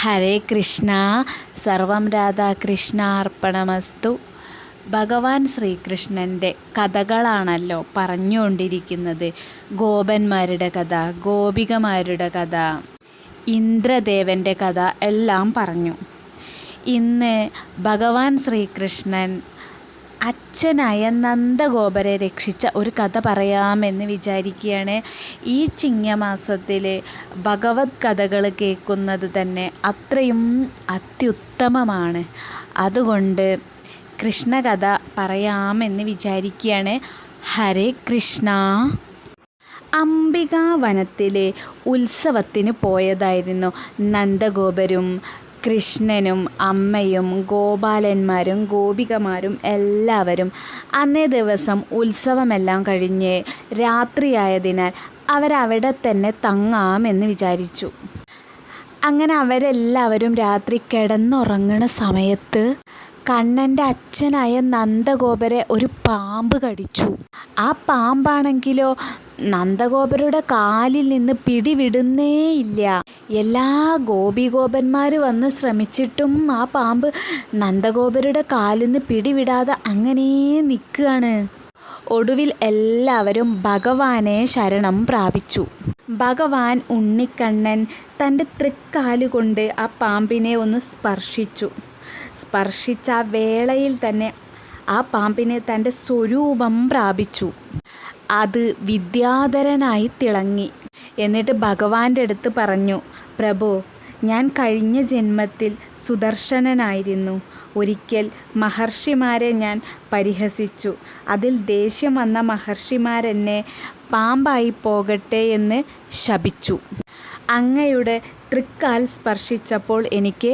ഹരേ കൃഷ്ണ സർവം രാധാകൃഷ്ണ അർപ്പണമസ്തു. ഭഗവാൻ ശ്രീകൃഷ്ണന്റെ കഥകളാണല്ലോ പറഞ്ഞുകൊണ്ടിരിക്കുന്നത്. ഗോപന്മാരുടെ കഥ ഗോപികമാരുടെ കഥ ഇന്ദ്രദേവന്റെ കഥ എല്ലാം പറഞ്ഞു. ഇന്ന് ഭഗവാൻ ശ്രീകൃഷ്ണൻ അച്ഛനായ നന്ദഗോപരെ രക്ഷിച്ച ഒരു കഥ പറയാമെന്ന് വിചാരിക്കുകയാണ്. ഈ ചിങ്ങമാസത്തിൽ ഭഗവത് കഥകൾ കേൾക്കുന്നത് തന്നെ അത്രയും അത്യുത്തമമാണ്. അതുകൊണ്ട് കൃഷ്ണകഥ പറയാമെന്ന് വിചാരിക്കുകയാണ്. ഹരേ കൃഷ്ണ. അംബികാവനത്തിലെ ഉത്സവത്തിന് പോയതായിരുന്നു നന്ദഗോപരും കൃഷ്ണനും അമ്മയും ഗോപാലന്മാരും ഗോപികമാരും എല്ലാവരും അന്നേ ദിവസം ഉത്സവമെല്ലാം കഴിഞ്ഞ് രാത്രിയായതിനാൽ അവരവിടെ തന്നെ തങ്ങാമെന്ന് വിചാരിച്ചു. അങ്ങനെ അവരെല്ലാവരും രാത്രി കിടന്നുറങ്ങണ സമയത്ത് കണ്ണന്റെ അച്ഛനായ നന്ദഗോപരെ ഒരു പാമ്പ് കടിച്ചു. ആ പാമ്പാണെങ്കിലോ നന്ദഗോപരുടെ കാലിൽ നിന്ന് പിടിവിടുന്നേയില്ല. എല്ലാ ഗോപിഗോപന്മാർ വന്ന് ശ്രമിച്ചിട്ടും ആ പാമ്പ് നന്ദഗോപരുടെ കാലിൽ നിന്ന് പിടിവിടാതെ അങ്ങനെ നിൽക്കുകയാണ് ഒടുവിൽ എല്ലാവരും ഭഗവാനെ ശരണം പ്രാപിച്ചു. ഭഗവാൻ ഉണ്ണിക്കണ്ണൻ തന്റെ തൃക്കാലുകൊണ്ട് ആ പാമ്പിനെ ഒന്ന് സ്പർശിച്ചു. സ്പർശിച്ച ആ വേളയിൽ തന്നെ ആ പാമ്പിനെ തന്റെ സ്വരൂപം പ്രാപിച്ചു. അത് വിദ്യാധരനായി തിളങ്ങി. എന്നിട്ട് ഭഗവാന്റെ അടുത്ത് പറഞ്ഞു പ്രഭു ഞാൻ കഴിഞ്ഞ ജന്മത്തിൽ സുദർശനനായിരുന്നു. ഒരിക്കൽ മഹർഷിമാരെ ഞാൻ പരിഹസിച്ചു. അതിൽ ദേഷ്യം വന്ന മഹർഷിമാരെന്നെ പാമ്പായി പോകട്ടെ എന്ന് ശപിച്ചു. അങ്ങയുടെ തൃക്കാൽ സ്പർശിച്ചപ്പോൾ എനിക്ക്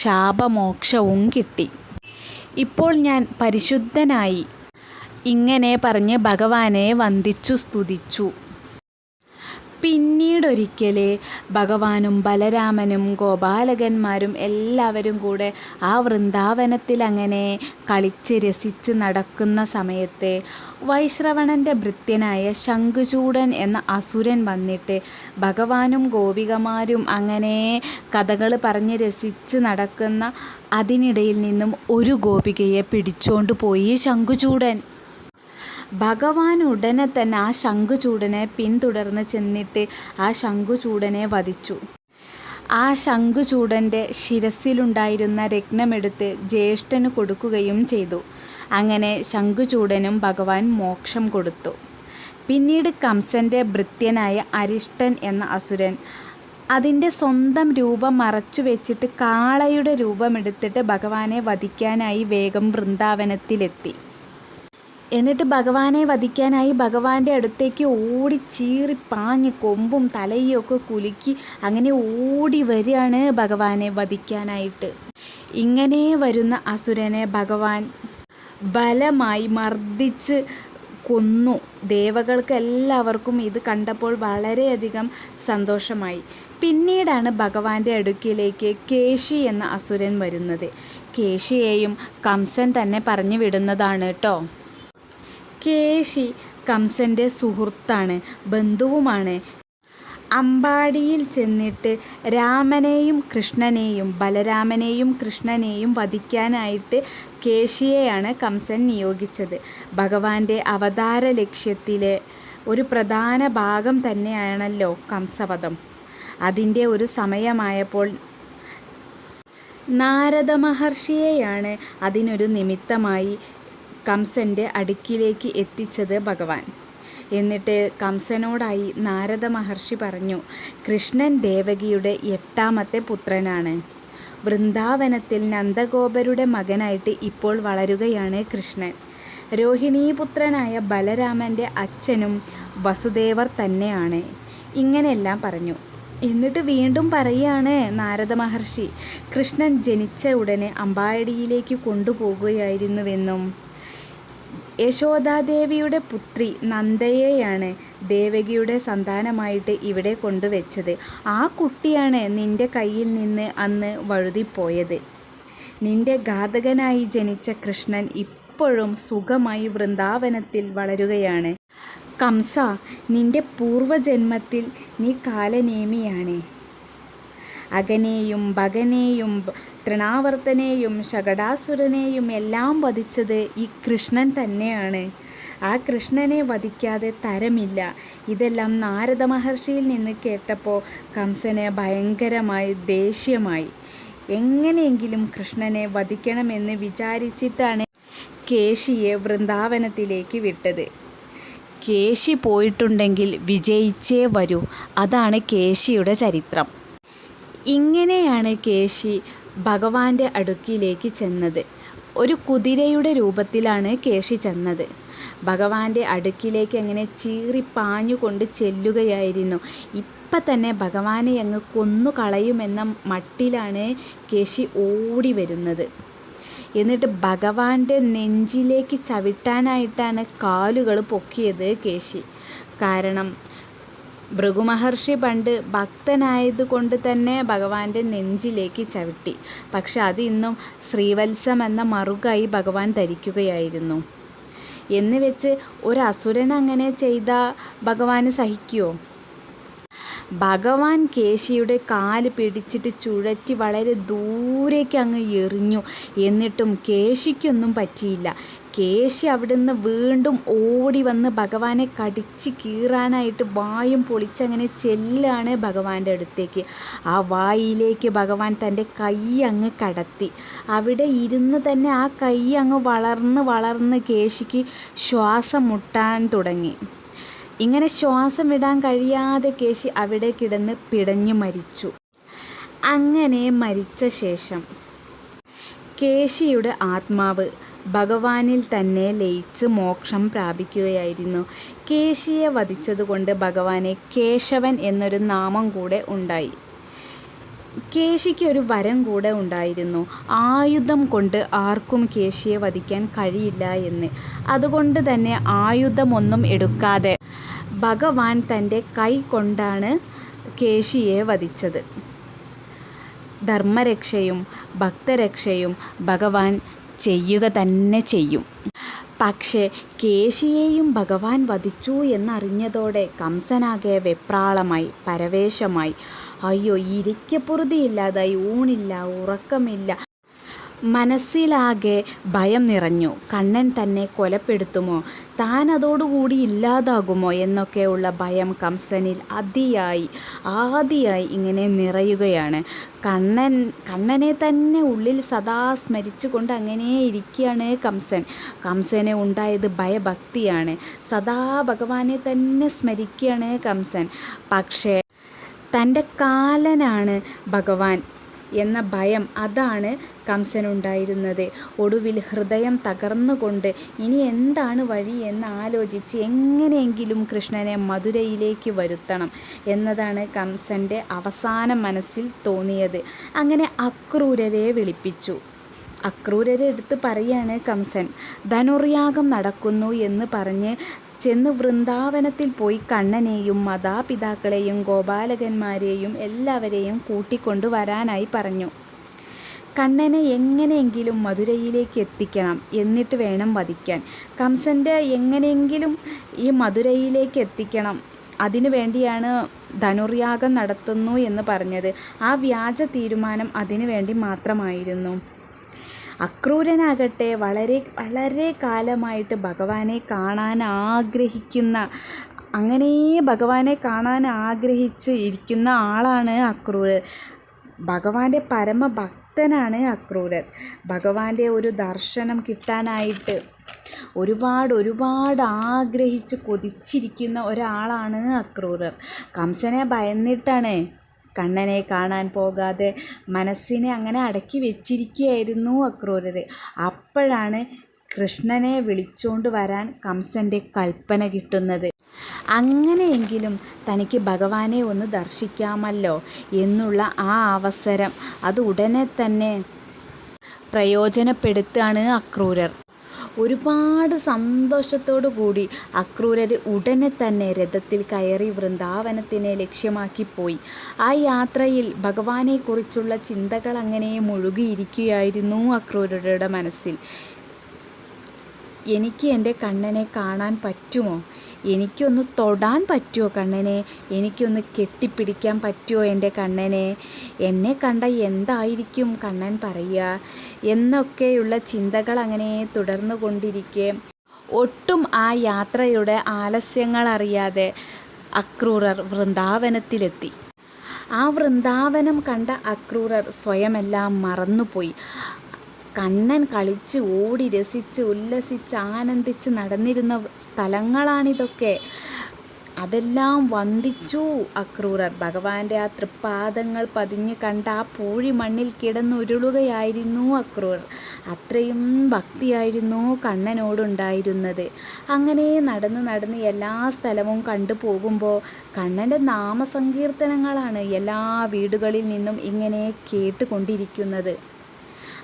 ശാപമോക്ഷവും കിട്ടി. ഇപ്പോൾ ഞാൻ പരിശുദ്ധനായി. ഇങ്ങനെ പറഞ്ഞ് ഭഗവാനെ വന്ദിച്ചു സ്തുതിച്ചു. പിന്നീടൊരിക്കൽ ഭഗവാനും ബലരാമനും ഗോപാലകന്മാരും എല്ലാവരും കൂടെ ആ വൃന്ദാവനത്തിൽ അങ്ങനെ കളിച്ച് രസിച്ച് നടക്കുന്ന സമയത്ത് വൈശ്രവണന്റെ ഭൃത്യനായ ശംഖുചൂടൻ എന്ന അസുരൻ വന്നിട്ട് ഭഗവാനും ഗോപികമാരും അങ്ങനെ കഥകൾ പറഞ്ഞ് രസിച്ച് നടക്കുന്ന അതിനിടയിൽ നിന്നും ഒരു ഗോപികയെ പിടിച്ചോണ്ട് പോയി ശംഖുചൂടൻ. ഭഗവാൻ ഉടനെ തന്നെ ആ ശംഖുചൂടനെ പിന്തുടർന്ന് ചെന്നിട്ട് ആ ശംഖുചൂടനെ വധിച്ചു. ആ ശംഖുചൂടന്റെ ശിരസിലുണ്ടായിരുന്ന രത്നമെടുത്ത് ജ്യേഷ്ഠന് കൊടുക്കുകയും ചെയ്തു. അങ്ങനെ ശംഖുചൂടനും ഭഗവാൻ മോക്ഷം കൊടുത്തു. പിന്നീട് കംസന്റെ ഭൃത്യനായ അരിഷ്ടൻ എന്ന അസുരൻ അതിന്റെ സ്വന്തം രൂപം മറച്ചു വെച്ചിട്ട് കാളയുടെ രൂപമെടുത്തിട്ട് ഭഗവാനെ വധിക്കാനായി വേഗം വൃന്ദാവനത്തിലെത്തി. എന്നിട്ട് ഭഗവാനെ വധിക്കാനായി ഭഗവാന്റെ അടുത്തേക്ക് ഓടി ചീറി പാഞ്ഞ് കൊമ്പും തലയും ഒക്കെ കുലുക്കി അങ്ങനെ ഓടി വരികയാണ് ഭഗവാനെ വധിക്കാനായിട്ട്. ഇങ്ങനെ വരുന്ന അസുരനെ ഭഗവാൻ ബലമായി മർദ്ദിച്ച് കൊന്നു. ദേവകൾക്ക് എല്ലാവർക്കും ഇത് കണ്ടപ്പോൾ വളരെയധികം സന്തോഷമായി. പിന്നീടാണ് ഭഗവാന്റെ അടുക്കിലേക്ക് കേശി എന്ന അസുരൻ വരുന്നത്. കേശിയെയും കംസൻ തന്നെ പറഞ്ഞു വിടുന്നതാണ് കേട്ടോ കേശി കംസന്റെ സുഹൃത്താണ് ബന്ധുവുമാണ്. അമ്പാടിയിൽ ചെന്നിട്ട് രാമനെയും കൃഷ്ണനെയും ബലരാമനെയും കൃഷ്ണനെയും വധിക്കാനായിട്ട് കേശിയെയാണ് കംസൻ നിയോഗിച്ചത്. ഭഗവാന്റെ അവതാര ലക്ഷ്യത്തിലെ ഒരു പ്രധാന ഭാഗം തന്നെയാണല്ലോ കംസവധം. അതിന്റെ ഒരു സമയമായപ്പോൾ നാരദ മഹർഷിയെയാണ് അതിനൊരു നിമിത്തമായി കംസന്റെ അടുക്കിലേക്ക് എത്തിച്ചത് ഭഗവാൻ. എന്നിട്ട് കംസനോടായി നാരദ മഹർഷി പറഞ്ഞു കൃഷ്ണൻ ദേവകിയുടെ എട്ടാമത്തെ പുത്രനാണ്. വൃന്ദാവനത്തിൽ നന്ദഗോപരുടെ മകനായിട്ട് ഇപ്പോൾ വളരുകയാണ് കൃഷ്ണൻ. രോഹിണീപുത്രനായ ബലരാമന്റെ അച്ഛനും വസുദേവർ തന്നെയാണ്. ഇങ്ങനെയെല്ലാം പറഞ്ഞു. എന്നിട്ട് വീണ്ടും പറയുകയാണ് നാരദ മഹർഷി കൃഷ്ണൻ ജനിച്ച ഉടനെ അമ്പാടിയിലേക്ക് കൊണ്ടുപോകുകയായിരുന്നുവെന്നും യശോദാദേവിയുടെ പുത്രി നന്ദയെയാണ് ദേവകിയുടെ സന്താനമായിട്ട് ഇവിടെ കൊണ്ടുവച്ചത്. ആ കുട്ടിയാണ് നിന്റെ കയ്യിൽ നിന്ന് അന്ന് വഴുതിപ്പോയത്. നിന്റെ ഘാതകനായി ജനിച്ച കൃഷ്ണൻ ഇപ്പോഴും സുഖമായി വൃന്ദാവനത്തിൽ വളരുകയാണ്. കംസ നിന്റെ പൂർവജന്മത്തിൽ നീ കാലനേമിയാണ്. അകനെയും ഭഗനെയും തൃണാവർത്തനെയും ശകടാസുരനെയും എല്ലാം വധിച്ചത് ഈ കൃഷ്ണൻ തന്നെയാണ്. ആ കൃഷ്ണനെ വധിക്കാതെ തരമില്ല. ഇതെല്ലാം നാരദ മഹർഷിയിൽ നിന്ന് കേട്ടപ്പോൾ കംസന് ഭയങ്കരമായി ദേഷ്യമായി. എങ്ങനെയെങ്കിലും കൃഷ്ണനെ വധിക്കണമെന്ന് വിചാരിച്ചിട്ടാണ് കേശിയെ വൃന്ദാവനത്തിലേക്ക് വിട്ടത്. കേശി പോയിട്ടുണ്ടെങ്കിൽ വിജയിച്ചേ വരൂ. അതാണ് കേശിയുടെ ചരിത്രം. ഇങ്ങനെയാണ് കേശി ഭഗവാന്റെ അടുക്കിലേക്ക് ചെന്നത്. ഒരു കുതിരയുടെ രൂപത്തിലാണ് കേശി ചെന്നത്. ഭഗവാന്റെ അടുക്കിലേക്ക് അങ്ങനെ ചീറി പാഞ്ഞുകൊണ്ട് ചെല്ലുകയായിരുന്നു. ഇപ്പം തന്നെ ഭഗവാനെ അങ്ങ് കൊന്നു കളയുമെന്ന മട്ടിലാണ് കേശി ഓടി വരുന്നത്. എന്നിട്ട് ഭഗവാന്റെ നെഞ്ചിലേക്ക് ചവിട്ടാനായിട്ടാണ് കാലുകൾ പൊക്കിയത് കേശി. കാരണം ഭൃഗുമഹർഷി പണ്ട് ഭക്തനായതുകൊണ്ട് തന്നെ ഭഗവാന്റെ നെഞ്ചിലേക്ക് ചവിട്ടി. പക്ഷെ അത് ഇന്നും ശ്രീവത്സം എന്ന മറുകായി ഭഗവാൻ ധരിക്കുകയായിരുന്നു. എന്ന് വെച്ച് ഒരു അസുരൻ അങ്ങനെ ചെയ്ത ഭഗവാന് സഹിക്കുമോ ഭഗവാൻ കേശിയുടെ കാൽ പിടിച്ചിട്ട് ചുഴറ്റി വളരെ ദൂരേക്ക് അങ്ങ് എറിഞ്ഞു. എന്നിട്ടും കേശിക്കൊന്നും പറ്റിയില്ല. കേശി അവിടുന്ന് വീണ്ടും ഓടി വന്ന് ഭഗവാനെ കടിച്ച് കീറാനായിട്ട് വായും പൊളിച്ചങ്ങനെ ചെല്ലാണ് ഭഗവാന്റെ അടുത്തേക്ക്. ആ വായിലേക്ക് ഭഗവാൻ തന്റെ കൈ അങ്ങ് കടത്തി. അവിടെ ഇരുന്ന് തന്നെ ആ കൈ അങ്ങ് വളർന്ന് വളർന്ന് കേശിക്ക് ശ്വാസം മുട്ടാൻ തുടങ്ങി. ഇങ്ങനെ ശ്വാസം വിടാൻ കഴിയാതെ കേശി അവിടെ കിടന്ന് പിടഞ്ഞു മരിച്ചു. അങ്ങനെ മരിച്ച ശേഷം കേശിയുടെ ആത്മാവ് ഭഗവാനിൽ തന്നെ ലയിച്ച് മോക്ഷം പ്രാപിക്കുകയായിരുന്നു. കേശിയെ വധിച്ചതുകൊണ്ട് ഭഗവാനെ കേശവൻ എന്നൊരു നാമം കൂടെ ഉണ്ടായി. കേശിക്ക് ഒരു വരം കൂടെ ഉണ്ടായിരുന്നു. ആയുധം കൊണ്ട് ആർക്കും കേശിയെ വധിക്കാൻ കഴിയില്ല എന്ന്. അതുകൊണ്ട് തന്നെ ആയുധമൊന്നും എടുക്കാതെ ഭഗവാൻ തന്റെ കൈ കൊണ്ടാണ് കേശിയെ വധിച്ചത്. ധർമ്മരക്ഷയും ഭക്തരക്ഷയും ഭഗവാൻ ചെയ്യുക തന്നെ ചെയ്യും. പക്ഷേ കേശിയെയും ഭഗവാൻ വധിച്ചു എന്നറിഞ്ഞതോടെ കംസനാകെ വെപ്രാളമായി പരവേശമായി. അയ്യോ ഇരിക്കപ്പുറതിയില്ലാതായി ഊണില്ല ഉറക്കമില്ല. മനസ്സിലാകെ ഭയം നിറഞ്ഞു. കണ്ണൻ തന്നെ കൊലപ്പെടുത്തുമോ? താൻ അതോടുകൂടി ഇല്ലാതാകുമോ എന്നൊക്കെയുള്ള ഭയം കംസനിൽ അതിയായി ആദിയായി ഇങ്ങനെ നിറയുകയാണ്. കണ്ണൻ കണ്ണനെ തന്നെ ഉള്ളിൽ സദാ സ്മരിച്ചുകൊണ്ട് അങ്ങനെ ഇരിക്കുകയാണ് കംസൻ. കംസനെ ഉണ്ടായത് ഭയഭക്തിയാണ്. സദാ ഭഗവാനെ തന്നെ സ്മരിക്കുകയാണ് കംസൻ. പക്ഷേ തന്റെ കാലനാണ് ഭഗവാൻ. എന്ന ഭയം അതാണ് കംസനുണ്ടായിരുന്നത്. ഒടുവിൽ ഹൃദയം തകർന്നുകൊണ്ട് ഇനി എന്താണ് വഴി എന്ന് ആലോചിച്ച് എങ്ങനെയെങ്കിലും കൃഷ്ണനെ മധുരയിലേക്ക് വരുത്തണം എന്നതാണ് കംസന്റെ അവസാന മനസ്സിൽ തോന്നിയത്. അങ്ങനെ അക്രൂരരെ വിളിപ്പിച്ചു. അക്രൂരരെ എടുത്ത് പറയാണ് കംസൻ ധനുർയാഗം നടക്കുന്നു എന്ന് പറഞ്ഞ് ചെന്ന് വൃന്ദാവനത്തിൽ പോയി കണ്ണനെയും മാതാപിതാക്കളെയും ഗോപാലകന്മാരെയും എല്ലാവരെയും കൂട്ടിക്കൊണ്ടു വരാനായി പറഞ്ഞു. കണ്ണനെ എങ്ങനെയെങ്കിലും മധുരയിലേക്ക് എത്തിക്കണം എന്നിട്ട് വേണം വധിക്കാൻ. കംസന്റെ എങ്ങനെയെങ്കിലും ഈ മധുരയിലേക്ക് എത്തിക്കണം. അതിനു വേണ്ടിയാണ് ധനുർയാഗം നടത്തുന്നു എന്ന് പറഞ്ഞത്. ആ വ്യാജ തീരുമാനം അതിനു വേണ്ടി മാത്രമായിരുന്നു. അക്രൂരനാകട്ടെ വളരെ വളരെ കാലമായിട്ട് ഭഗവാനെ കാണാൻ ആഗ്രഹിക്കുന്ന അങ്ങനെ ഭഗവാനെ കാണാൻ ആഗ്രഹിച്ച് ഇരിക്കുന്ന ആളാണ് അക്രൂരൻ. ഭഗവാന്റെ പരമഭക്തനാണ് അക്രൂരൻ. ഭഗവാന്റെ ഒരു ദർശനം കിട്ടാനായിട്ട് ഒരുപാട് ഒരുപാട് ആഗ്രഹിച്ച് കൊതിച്ചിരിക്കുന്ന ഒരാളാണ് അക്രൂരർ കംസനെ ഭയന്നിട്ടാണ് കണ്ണനെ കാണാൻ പോകാതെ മനസ്സിനെ അങ്ങനെ അടക്കി വെച്ചിരിക്കുകയായിരുന്നു അക്രൂരർ അപ്പോഴാണ് കൃഷ്ണനെ വിളിച്ചുകൊണ്ട് വരാൻ കംസന്റെ കൽപ്പന കിട്ടുന്നത്. അങ്ങനെയെങ്കിലും തനിക്ക് ഭഗവാനെ ഒന്ന് ദർശിക്കാമല്ലോ എന്നുള്ള ആ അവസരം അത് ഉടനെ തന്നെ പ്രയോജനപ്പെടുത്തുകയാണ് അക്രൂരർ. ഒരുപാട് സന്തോഷത്തോടു കൂടി അക്രൂരർ ഉടനെ തന്നെ രഥത്തിൽ കയറി വൃന്ദാവനത്തിനെ ലക്ഷ്യമാക്കി പോയി. ആ യാത്രയിൽ ഭഗവാനെക്കുറിച്ചുള്ള ചിന്തകൾ അങ്ങനെ മുഴുകിയിരിക്കുകയായിരുന്നു അക്രൂരരുടെ മനസ്സിൽ. എനിക്ക് എന്റെ കണ്ണനെ കാണാൻ പറ്റുമോ? എനിക്കൊന്ന് തൊടാൻ പറ്റുമോ കണ്ണനെ? എനിക്കൊന്ന് കെട്ടിപ്പിടിക്കാൻ പറ്റുമോ എന്റെ കണ്ണനെ? എന്നെ കണ്ട എന്തായിരിക്കും കണ്ണൻ പറയുക? എന്നൊക്കെയുള്ള ചിന്തകൾ അങ്ങനെ തുടർന്നു കൊണ്ടിരിക്കെ. ഒട്ടും ആ യാത്രയുടെ ആലസ്യങ്ങൾ അറിയാതെ അക്രൂരർ വൃന്ദാവനത്തിലെത്തി. ആ വൃന്ദാവനം കണ്ട അക്രൂരർ സ്വയമെല്ലാം മറന്നുപോയി. കണ്ണൻ കളിച്ച് ഓടി രസിച്ച് ഉല്ലസിച്ച് ആനന്ദിച്ച് നടന്നിരുന്ന സ്ഥലങ്ങളാണിതൊക്കെ. അതെല്ലാം വന്ദിച്ചു അക്രൂരർ. ഭഗവാന്റെ ആ തൃപ്പാദങ്ങൾ പതിഞ്ഞ് കണ്ട ആ പൂഴി മണ്ണിൽ കിടന്നുരുളുകയായിരുന്നു അക്രൂരർ. അത്രയും ഭക്തിയായിരുന്നു കണ്ണനോടുണ്ടായിരുന്നത്. അങ്ങനെ നടന്ന് നടന്ന് എല്ലാ സ്ഥലവും കണ്ടു പോകുമ്പോൾ കണ്ണന്റെ നാമസങ്കീർത്തനങ്ങളാണ് എല്ലാ വീടുകളിൽ നിന്നും ഇങ്ങനെ കേട്ടുകൊണ്ടിരിക്കുന്നത്.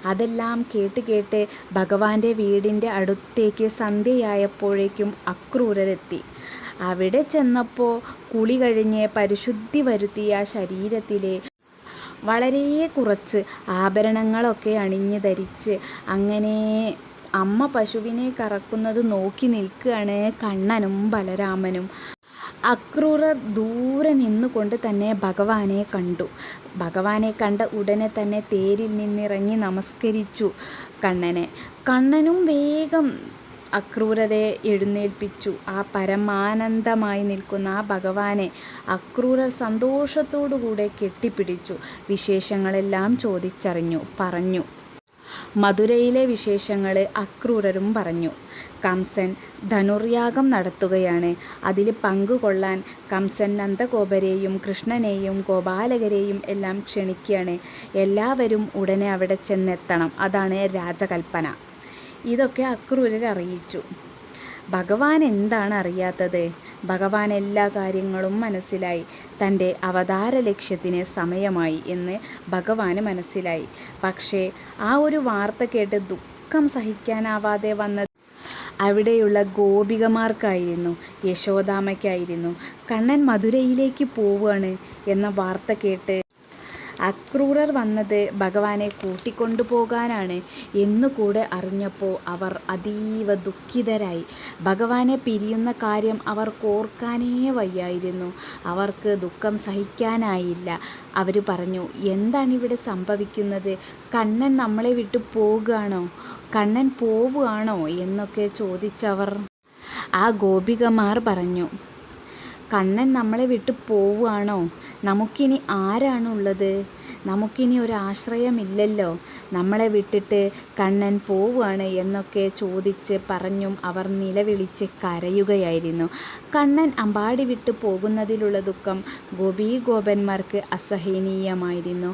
അതെല്ലാം കേട്ട് കേട്ട് ഭഗവാന്റെ വീടിന്റെ അടുത്തേക്ക് സന്ധ്യയായപ്പോഴേക്കും അക്രൂരരെത്തി. അവിടെ ചെന്നപ്പോൾ കുളി കഴിഞ്ഞ് പരിശുദ്ധി വരുത്തിയ ശരീരത്തിലെ വളരെ കുറച്ച് ആഭരണങ്ങളൊക്കെ അണിഞ്ഞ് ധരിച്ച് അങ്ങനെ അമ്മ പശുവിനെ കറക്കുന്നത് നോക്കി നിൽക്കുകയാണ് കണ്ണനും ബലരാമനും. അക്രൂരർ ദൂരെ നിന്നുകൊണ്ട് തന്നെ ഭഗവാനെ കണ്ടു. ഭഗവാനെ കണ്ട ഉടനെ തന്നെ തേരിൽ നിന്നിറങ്ങി നമസ്കരിച്ചു കണ്ണനെ. കണ്ണനും വേഗം അക്രൂരരെ എഴുന്നേൽപ്പിച്ചു. ആ പരമാനന്ദമായി നിൽക്കുന്ന ആ ഭഗവാനെ അക്രൂരർ സന്തോഷത്തോടുകൂടെ കെട്ടിപ്പിടിച്ചു. വിശേഷങ്ങളെല്ലാം ചോദിച്ചറിഞ്ഞു പറഞ്ഞു. മധുരയിലെ വിശേഷങ്ങൾ അക്രൂരരും പറഞ്ഞു. കംസൻ ധനുർയാഗം നടത്തുകയാണ്. അതിൽ പങ്കുകൊള്ളാൻ കംസൻ നന്ദഗോപരെയും കൃഷ്ണനെയും ഗോപാലകരെയും എല്ലാം ക്ഷണിക്കുകയാണ്. എല്ലാവരും ഉടനെ അവിടെ ചെന്നെത്തണം. അതാണ് രാജകൽപ്പന. ഇതൊക്കെ അക്രൂരർ അറിയിച്ചു ഭഗവാൻ എന്താണ് അറിയാത്തത്? ഭഗവാൻ എല്ലാ കാര്യങ്ങളും മനസ്സിലായി. തന്റെ അവതാര ലക്ഷ്യത്തിന് സമയമായി എന്ന് ഭഗവാന് മനസ്സിലായി. പക്ഷേ ആ ഒരു വാർത്ത കേട്ട് ദുഃഖം സഹിക്കാനാവാതെ വന്ന അവിടെയുള്ള ഗോപികമാർക്കായിരുന്നു യശോദാമയ്ക്കായിരുന്നു കണ്ണൻ മധുരയിലേക്ക് പോവുകയാണ് എന്ന വാർത്ത കേട്ട് അക്രൂരർ വന്നത് ഭഗവാനെ കൂട്ടിക്കൊണ്ടു പോകാനാണ് എന്നുകൂടെ അറിഞ്ഞപ്പോൾ അവർ അതീവ ദുഃഖിതരായി. ഭഗവാനെ പിരിയുന്ന കാര്യം അവർ ഓർക്കാനേ വയ്യായിരുന്നു. അവർക്ക് ദുഃഖം സഹിക്കാനായില്ല. അവർ പറഞ്ഞു എന്താണ് ഇവിടെ സംഭവിക്കുന്നത്? കണ്ണൻ നമ്മളെ വിട്ടു പോകുകയാണോ? കണ്ണൻ പോവുകയാണോ? എന്നൊക്കെ ചോദിച്ചവർ ആ ഗോപികമാർ പറഞ്ഞു കണ്ണൻ നമ്മളെ വിട്ട് പോവുകയാണോ? നമുക്കിനി ആരാണുള്ളത് നമുക്കിനി ഒരാശ്രയമില്ലല്ലോ? നമ്മളെ വിട്ടിട്ട് കണ്ണൻ പോവുകയാണ് എന്നൊക്കെ ചോദിച്ച് പറഞ്ഞും അവർ നിലവിളിച്ച് കരയുകയായിരുന്നു. കണ്ണൻ അമ്പാടി വിട്ടു പോകുന്നതിലുള്ള ദുഃഖം ഗോപീഗോപന്മാർക്ക് അസഹനീയമായിരുന്നു.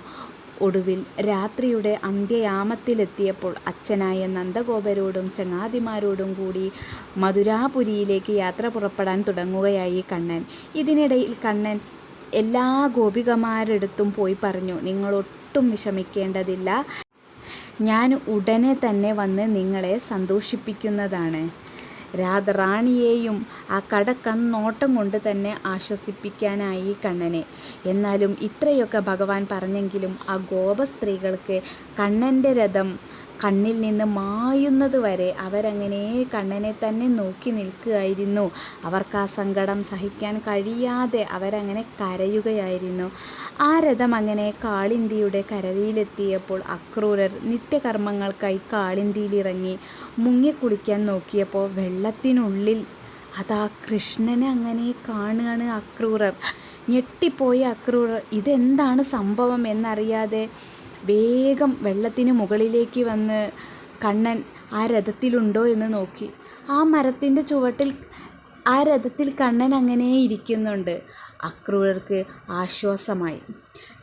ഒടുവിൽ രാത്രിയുടെ അന്ത്യയാമത്തിലെത്തിയപ്പോൾ അച്ഛനായ നന്ദഗോപരോടും ചങ്ങാതിമാരോടും കൂടി മധുരാപുരിയിലേക്ക് യാത്ര പുറപ്പെടാൻ തുടങ്ങുകയായി കണ്ണൻ. ഇതിനിടയിൽ കണ്ണൻ എല്ലാ ഗോപികമാരടുത്തും പോയി പറഞ്ഞു നിങ്ങളൊട്ടും വിഷമിക്കേണ്ടതില്ല. ഞാൻ ഉടനെ തന്നെ വന്ന് നിങ്ങളെ സന്തോഷിപ്പിക്കുന്നതാണ്. രാധറാണിയെയും ആ കടക്കണ്ണോട്ടം കൊണ്ട് തന്നെ ആശ്വസിപ്പിക്കാനായി കണ്ണനെ. എന്നാലും ഇത്രയൊക്കെ ഭഗവാൻ പറഞ്ഞെങ്കിലും ആ ഗോപസ്ത്രീകൾക്ക് കണ്ണന്റെ രഥം കണ്ണിൽ നിന്ന് മായുന്നത് വരെ അവരങ്ങനെ കണ്ണനെ തന്നെ നോക്കി നിൽക്കുകയായിരുന്നു. അവർക്ക് ആ സങ്കടം സഹിക്കാൻ കഴിയാതെ അവരങ്ങനെ കരയുകയായിരുന്നു. ആ രഥം അങ്ങനെ കാളിന്തിയുടെ കരയിലെത്തിയപ്പോൾ അക്രൂരർ നിത്യകർമ്മങ്ങൾക്കായി കാളിന്തിയിലിറങ്ങി മുങ്ങിക്കുളിക്കാൻ നോക്കിയപ്പോൾ വെള്ളത്തിനുള്ളിൽ അതാ കൃഷ്ണനെ അങ്ങനെ കാണുകയാണ് അക്രൂരർ. ഞെട്ടിപ്പോയ അക്രൂരർ ഇതെന്താണ് സംഭവം? എന്നറിയാതെ വേഗം വെള്ളത്തിന് മുകളിലേക്ക് വന്ന് കണ്ണൻ ആ രഥത്തിലുണ്ടോ എന്ന് നോക്കി. ആ മരത്തിന്റെ ചുവട്ടിൽ ആ രഥത്തിൽ കണ്ണൻ അങ്ങനെ ഇരിക്കുന്നുണ്ട്. അക്രൂരർക്ക് ആശ്വാസമായി.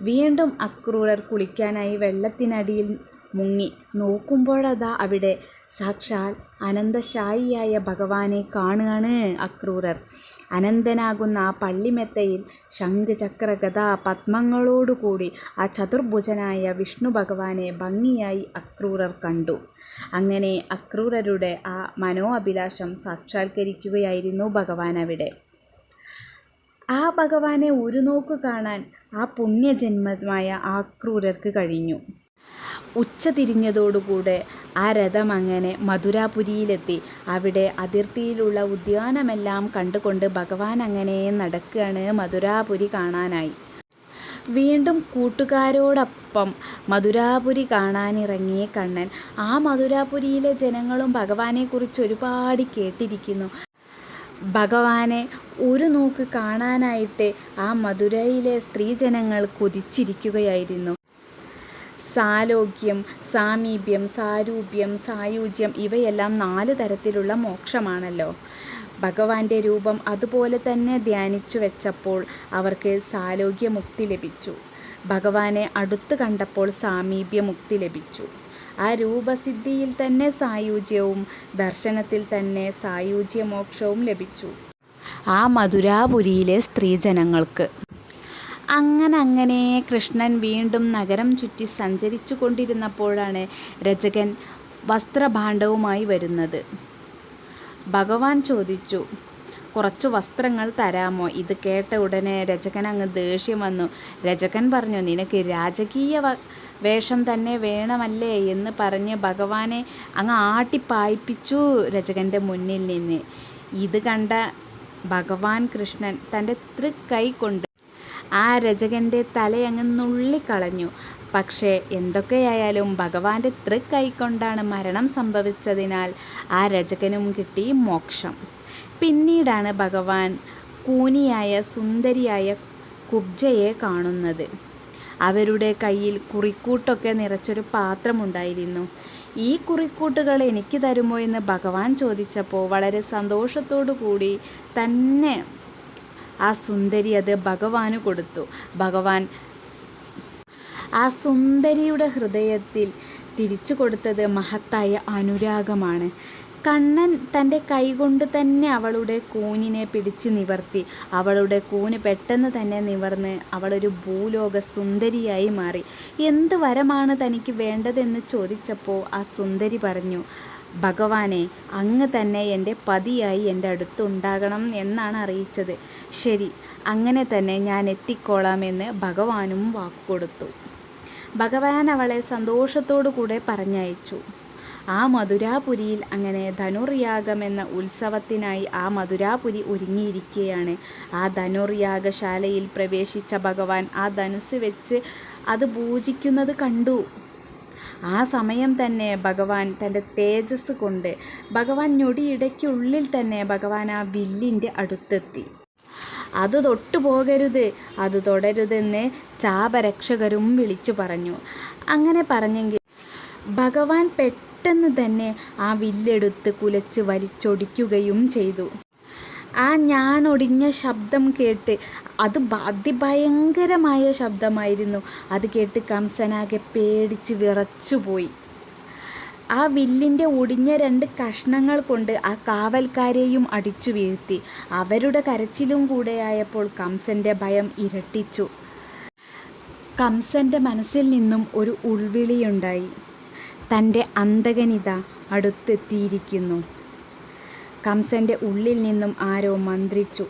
വീണ്ടും അക്രൂരർ കുളിക്കാനായി വെള്ളത്തിനടിയിൽ മുങ്ങി. നോക്കുമ്പോഴതാ അവിടെ സാക്ഷാൽ അനന്തശായിയായ ഭഗവാനെ കാണുകയാണ് അക്രൂരർ. അനന്തനാകുന്ന ആ പള്ളിമെത്തയിൽ ശംഖ് ചക്ര ഗദ പത്മങ്ങളോടുകൂടി ആ ചതുർഭുജനായ വിഷ്ണു ഭഗവാനെ ഭംഗിയായി അക്രൂരർ കണ്ടു. അങ്ങനെ അക്രൂരരുടെ ആ മനോഅഭിലാഷം സാക്ഷാത്കരിക്കുകയായിരുന്നു ഭഗവാൻ അവിടെ. ആ ഭഗവാനെ ഒരു നോക്ക് കാണാൻ ആ പുണ്യജന്മമായ ആ ക്രൂരർക്ക് കഴിഞ്ഞു. ഉച്ച തിരിഞ്ഞതോടുകൂടെ ആ രഥം അങ്ങനെ മധുരാപുരിയിലെത്തി. അവിടെ അതിർത്തിയിലുള്ള ഉദ്യാനമെല്ലാം കണ്ടുകൊണ്ട് ഭഗവാൻ അങ്ങനെ നടക്കുകയാണ് മധുരാപുരി കാണാനായി. വീണ്ടും കൂട്ടുകാരോടൊപ്പം മധുരാപുരി കാണാനിറങ്ങിയ കണ്ണൻ ആ മധുരാപുരിയിലെ ജനങ്ങളും ഭഗവാനെക്കുറിച്ച് ഒരുപാട് കേട്ടിരിക്കുന്നു. ഭഗവാനെ ഒരു നോക്ക് കാണാനായിട്ട് ആ മധുരയിലെ സ്ത്രീജനങ്ങൾ കൊതിച്ചിരിക്കുകയായിരുന്നു. സാലോക്യം സാമീപ്യം സാരൂപ്യം സായുജ്യം ഇവയെല്ലാം നാല് തരത്തിലുള്ള മോക്ഷമാണല്ലോ. ഭഗവാന്റെ രൂപം അതുപോലെ തന്നെ ധ്യാനിച്ചു വെച്ചപ്പോൾ അവർക്ക് സാലോക്യമുക്തി ലഭിച്ചു. ഭഗവാനെ അടുത്ത് കണ്ടപ്പോൾ സാമീപ്യമുക്തി ലഭിച്ചു. ആ രൂപസിദ്ധിയിൽ തന്നെ സായുജ്യവും ദർശനത്തിൽ തന്നെ സായുജ്യമോക്ഷവും ലഭിച്ചു. ആ മധുരാപുരിയിലെ സ്ത്രീജനങ്ങൾക്ക് അങ്ങനെ അങ്ങനെ കൃഷ്ണൻ വീണ്ടും നഗരം ചുറ്റി സഞ്ചരിച്ചു കൊണ്ടിരുന്നപ്പോഴാണ് രചകൻ വസ്ത്രഭാണ്ഡവുമായി വരുന്നത്. ഭഗവാൻ ചോദിച്ചു കുറച്ച് വസ്ത്രങ്ങൾ തരാമോ? ഇത് കേട്ട ഉടനെ രചകൻ അങ്ങ് ദേഷ്യം വന്നു. രചകൻ പറഞ്ഞു നിനക്ക് രാജകീയ വേഷം തന്നെ വേണമല്ലേ? എന്ന് പറഞ്ഞ് ഭഗവാനെ അങ്ങ് ആട്ടിപ്പായിപ്പിച്ചു രചകന്റെ മുന്നിൽ നിന്ന്. ഇത് കണ്ട ഭഗവാൻ കൃഷ്ണൻ തന്റെ തൃക്കൈ കൊണ്ട് ആ രചകന്റെ തലയങ്ങ് നുള്ളിക്കളഞ്ഞു. പക്ഷേ എന്തൊക്കെയായാലും ഭഗവാന്റെ തൃക്കൈക്കൊണ്ടാണ് മരണം സംഭവിച്ചതിനാൽ ആ രചകനും കിട്ടി മോക്ഷം. പിന്നീടാണ് ഭഗവാൻ കൂനിയായ സുന്ദരിയായ കുബ്ജയെ കാണുന്നത്. അവരുടെ കയ്യിൽ കുറിക്കൂട്ടൊക്കെ നിറച്ചൊരു പാത്രമുണ്ടായിരുന്നു. ഈ കുറിക്കൂട്ടുകൾ എനിക്ക് തരുമോ? എന്ന് ഭഗവാൻ ചോദിച്ചപ്പോൾ വളരെ സന്തോഷത്തോടു കൂടി തന്നെ ആ സുന്ദരി അത് ഭഗവാന് കൊടുത്തു. ഭഗവാൻ ആ സുന്ദരിയുടെ ഹൃദയത്തിൽ തിരിച്ചു കൊടുത്തത് മഹത്തായ അനുരാഗമാണ്. കണ്ണൻ തന്റെ കൈകൊണ്ട് തന്നെ അവളുടെ കൂനിനെ പിടിച്ച് നിവർത്തി. അവളുടെ കൂന് പെട്ടെന്ന് തന്നെ നിവർന്ന് അവളൊരു ഭൂലോക സുന്ദരിയായി മാറി. എന്ത് വരമാണ് തനിക്ക് വേണ്ടതെന്ന് ചോദിച്ചപ്പോൾ ആ സുന്ദരി പറഞ്ഞു ഭഗവാനെ അങ്ങ് തന്നെ എന്റെ പതിയായി എന്റെ അടുത്തുണ്ടാകണം എന്നാണ് അറിയിച്ചത്. ശരി അങ്ങനെ തന്നെ ഞാൻ എത്തിക്കോളാമെന്ന് ഭഗവാനും വാക്കുകൊടുത്തു. ഭഗവാൻ അവളെ സന്തോഷത്തോടു കൂടെ പറഞ്ഞയച്ചു. ആ മധുരാപുരിയിൽ അങ്ങനെ ധനുർയാഗം എന്ന ഉത്സവത്തിനായി ആ മധുരാപുരി ഒരുങ്ങിയിരിക്കുകയാണ്. ആ ധനുർയാഗശാലയിൽ പ്രവേശിച്ച ഭഗവാൻ ആ ധനുസ് വെച്ച് അത് പൂജിക്കുന്നത് കണ്ടു. ആ സമയം തന്നെ ഭഗവാൻ തന്റെ തേജസ് കൊണ്ട് ഭഗവാൻ ഞൊടിയിടയ്ക്കുള്ളിൽ തന്നെ ഭഗവാൻ ആ വില്ലിന്റെ അടുത്തെത്തി. അത് തൊട്ടു പോകരുത് അത് തുടരുതെന്ന് ചാപരക്ഷകരും വിളിച്ചു പറഞ്ഞു. അങ്ങനെ പറഞ്ഞെങ്കിൽ ഭഗവാൻ പെട്ടെന്ന് തന്നെ ആ വില്ലെടുത്ത് കുലച്ച് വലിച്ചൊടിക്കുകയും ചെയ്തു. ആ ഞാൻ ഞാനൊടിഞ്ഞ ശബ്ദം കേട്ട് അത് അതിഭയങ്കരമായ ശബ്ദമായിരുന്നു. അത് കേട്ട് കംസനാകെ പേടിച്ച് വിറച്ചുപോയി. ആ വില്ലിന്റെ ഒടിഞ്ഞ രണ്ട് കഷ്ണങ്ങൾ കൊണ്ട് ആ കാവൽക്കാരെയും അടിച്ചു വീഴ്ത്തി. അവരുടെ കരച്ചിലും കൂടെയായപ്പോൾ കംസന്റെ ഭയം ഇരട്ടിച്ചു. കംസന്റെ മനസ്സിൽ നിന്നും ഒരു ഉൾവിളിയുണ്ടായി. തന്റെ അന്തകനിത അടുത്തെത്തിയിരിക്കുന്നു. കംസന്റെ ഉള്ളിൽ നിന്നും ആരോ മന്ത്രിച്ചു.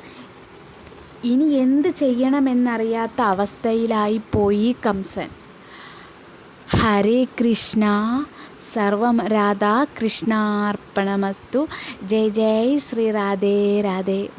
ഇനി എന്ത് ചെയ്യണമെന്നറിയാത്ത അവസ്ഥയിലായിപ്പോയി കംസൻ. ഹരേ കൃഷ്ണ സർവം രാധാ കൃഷ്ണാർപ്പണമസ്തു. ജയ് ജയ് ശ്രീ രാധേ രാധേ.